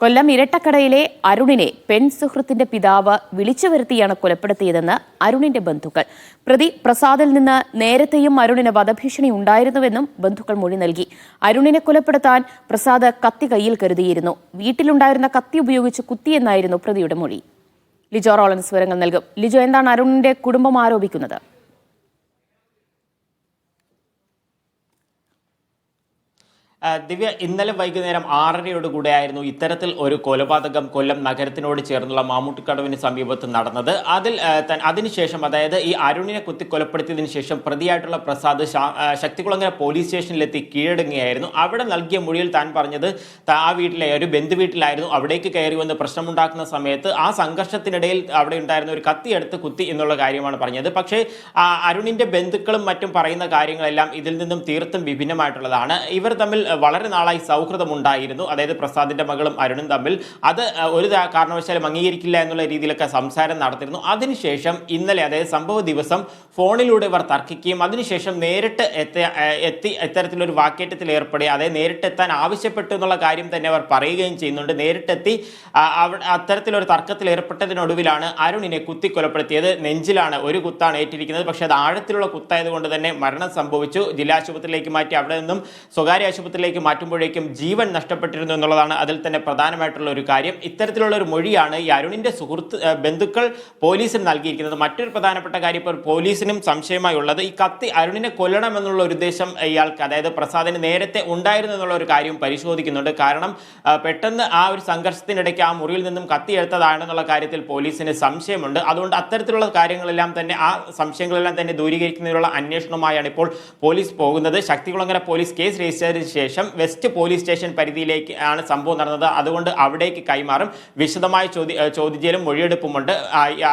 കൊല്ലം ഇരട്ടക്കടയിലെ അരുണിനെ പെൺ സുഹൃത്തിന്റെ പിതാവ് വിളിച്ചു വരുത്തിയാണ് കൊലപ്പെടുത്തിയതെന്ന് അരുണിന്റെ ബന്ധുക്കൾ. പ്രതി പ്രസാദിൽ നിന്ന് നേരത്തെയും അരുണിന് വധഭീഷണി ഉണ്ടായിരുന്നുവെന്നും ബന്ധുക്കൾ മൊഴി നൽകി. അരുണിനെ കൊലപ്പെടുത്താൻ പ്രസാദ് കത്തി കയ്യിൽ കരുതിയിരുന്നു. വീട്ടിലുണ്ടായിരുന്ന കത്തി ഉപയോഗിച്ച് കുത്തിയെന്നായിരുന്നു പ്രതിയുടെ മൊഴി. ലിജോ റോളൻസ് വിവരങ്ങൾ നൽകും. ലിജോ എന്താണ് അരുണിന്റെ കുടുംബം ആരോപിക്കുന്നത്? ദിവ്യ ഇന്നലെ വൈകുന്നേരം ആറരയോട് കൂടെയായിരുന്നു ഇത്തരത്തിൽ ഒരു കൊലപാതകം കൊല്ലം നഗരത്തിനോട് ചേർന്നുള്ള മാമൂട്ടിക്കടവിന് സമീപത്ത് നടന്നത്. അതിൽ അതിനുശേഷം അതായത് ഈ അരുണിനെ കുത്തി കൊലപ്പെടുത്തിയതിന് ശേഷം പ്രതിയായിട്ടുള്ള പ്രസാദ് ശക്തികുളങ്ങര പോലീസ് സ്റ്റേഷനിലെത്തി കീഴടങ്ങുകയായിരുന്നു. അവിടെ നൽകിയ മൊഴിയിൽ താൻ പറഞ്ഞത് ആ വീട്ടിലെ ഒരു ബന്ധുവീട്ടിലായിരുന്നു അവിടേക്ക് കയറി വന്ന് പ്രശ്നമുണ്ടാക്കുന്ന സമയത്ത് ആ സംഘർഷത്തിനിടയിൽ അവിടെ ഉണ്ടായിരുന്ന ഒരു കത്തി എടുത്ത് കുത്തി എന്നുള്ള കാര്യമാണ് പറഞ്ഞത്. പക്ഷേ അരുണിന്റെ ബന്ധുക്കളും മറ്റും പറയുന്ന കാര്യങ്ങളെല്ലാം ഇതിൽ നിന്നും തീർത്തും വിഭിന്നമായിട്ടുള്ളതാണ്. ഇവർ തമ്മിൽ വളരെ നാളായി സൗഹൃദമുണ്ടായിരുന്നു. അതായത് പ്രസാദിന്റെ മകളും അരുണും തമ്മിൽ. അത് ഒരു കാരണവശാലും അംഗീകരിക്കില്ല എന്നുള്ള രീതിയിലൊക്കെ സംസാരം നടത്തിയിരുന്നു. അതിനുശേഷം ഇന്നലെ അതായത് സംഭവ ദിവസം ഫോണിലൂടെ ഇവർ തർക്കിക്കുകയും അതിനുശേഷം നേരിട്ട് എത്തി അഹ്, എത്തി ഇത്തരത്തിലൊരു വാക്കേറ്റത്തിൽ ഏർപ്പെടുക അതായത് നേരിട്ട് എത്താൻ ആവശ്യപ്പെട്ടു എന്നുള്ള കാര്യം തന്നെ അവർ പറയുകയും ചെയ്യുന്നുണ്ട്. നേരിട്ടെത്തി അത്തരത്തിലൊരു തർക്കത്തിൽ ഏർപ്പെട്ടതിനൊടുവിലാണ് അരുണിനെ കുത്തി കൊലപ്പെടുത്തിയത് നെഞ്ചിലാണ് ഒരു കുത്താണ് ഏറ്റിരിക്കുന്നത്. പക്ഷേ അത് ആഴത്തിലുള്ള കുത്തായതുകൊണ്ട് തന്നെ മരണം സംഭവിച്ചു. ജില്ലാ ആശുപത്രിയിലേക്ക് മാറ്റി അവിടെ നിന്നും സ്വകാര്യ ആശുപത്രിയിലേക്ക് മാറ്റുമ്പോഴേക്കും ജീവൻ നഷ്ടപ്പെട്ടിരുന്നു എന്നുള്ളതാണ് അതിൽ തന്നെ പ്രധാനമായിട്ടുള്ള ഒരു കാര്യം. ഇത്തരത്തിലുള്ള ഒരു മൊഴിയാണ് ഈ അരുണിന്റെ സുഹൃത്ത് ബന്ധുക്കൾ പോലീസിന് നൽകിയിരിക്കുന്നത്. മറ്റൊരു പ്രധാനപ്പെട്ട കാര്യം ഇപ്പോൾ പോലീസിനും സംശയമായി ഉള്ളത് ഈ കത്തി അരുണിനെ കൊല്ലണമെന്നുള്ള ഒരു ഉദ്ദേശം ഇയാൾക്ക് അതായത് പ്രസാദിന് നേരത്തെ ഉണ്ടായിരുന്നു എന്നുള്ള ഒരു കാര്യം പരിശോധിക്കുന്നുണ്ട്. കാരണം പെട്ടെന്ന് ആ ഒരു സംഘർഷത്തിനിടയ്ക്ക് ആ മുറിയിൽ നിന്നും കത്തി എടുത്തതാണെന്നുള്ള കാര്യത്തിൽ പോലീസിന് സംശയമുണ്ട്. അതുകൊണ്ട് അത്തരത്തിലുള്ള കാര്യങ്ങളെല്ലാം തന്നെ ആ സംശയങ്ങളെല്ലാം തന്നെ ദൂരീകരിക്കുന്നതിനുള്ള അന്വേഷണമായാണ് ഇപ്പോൾ പോലീസ് പോകുന്നത്. ശക്തികുളങ്ങര പോലീസ് കേസ് രജിസ്റ്റർ ചെയ്തതിനു ശേഷം വെസ്റ്റ് പോലീസ് സ്റ്റേഷൻ പരിധിയിലേക്ക് ആണ് സംഭവം നടന്നത്. അതുകൊണ്ട് അവിടേക്ക് കൈമാറും. വിശദമായ ചോദ്യ ചോദ്യചെയ്യലും മൊഴിയെടുപ്പുമുണ്ട്.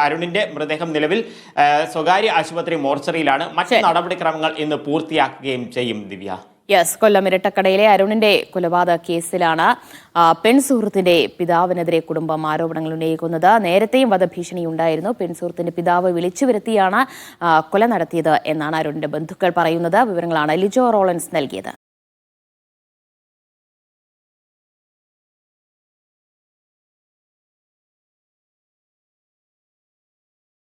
അരുണിന്റെ മൃതദേഹം നിലവിൽ സ്വകാര്യ ആശുപത്രി മോർച്ചറിയിലാണ്. മറ്റ് നടപടിക്രമങ്ങൾ ഇന്ന് പൂർത്തിയാക്കുകയും ചെയ്യും ദിവ്യ. യെസ് കൊല്ലം ഇരട്ടക്കടയിലെ അരുണിന്റെ കൊലപാതക കേസിലാണ് പെൺസുഹൃത്തിന്റെ പെൺ സുഹൃത്തിന്റെ പിതാവിനെതിരെ കുടുംബം ആരോപണങ്ങൾ ഉന്നയിക്കുന്നത്. നേരത്തെയും വധഭീഷണി ഉണ്ടായിരുന്നു. പെൺസുഹൃത്തിന്റെ പിതാവ് വിളിച്ചു വരുത്തിയാണ് കൊല നടത്തിയത് എന്നാണ് അരുണിന്റെ ബന്ധുക്കൾ പറയുന്നത്. വിവരങ്ങളാണ് ലിജോ റോളൻസ് നൽകിയത്.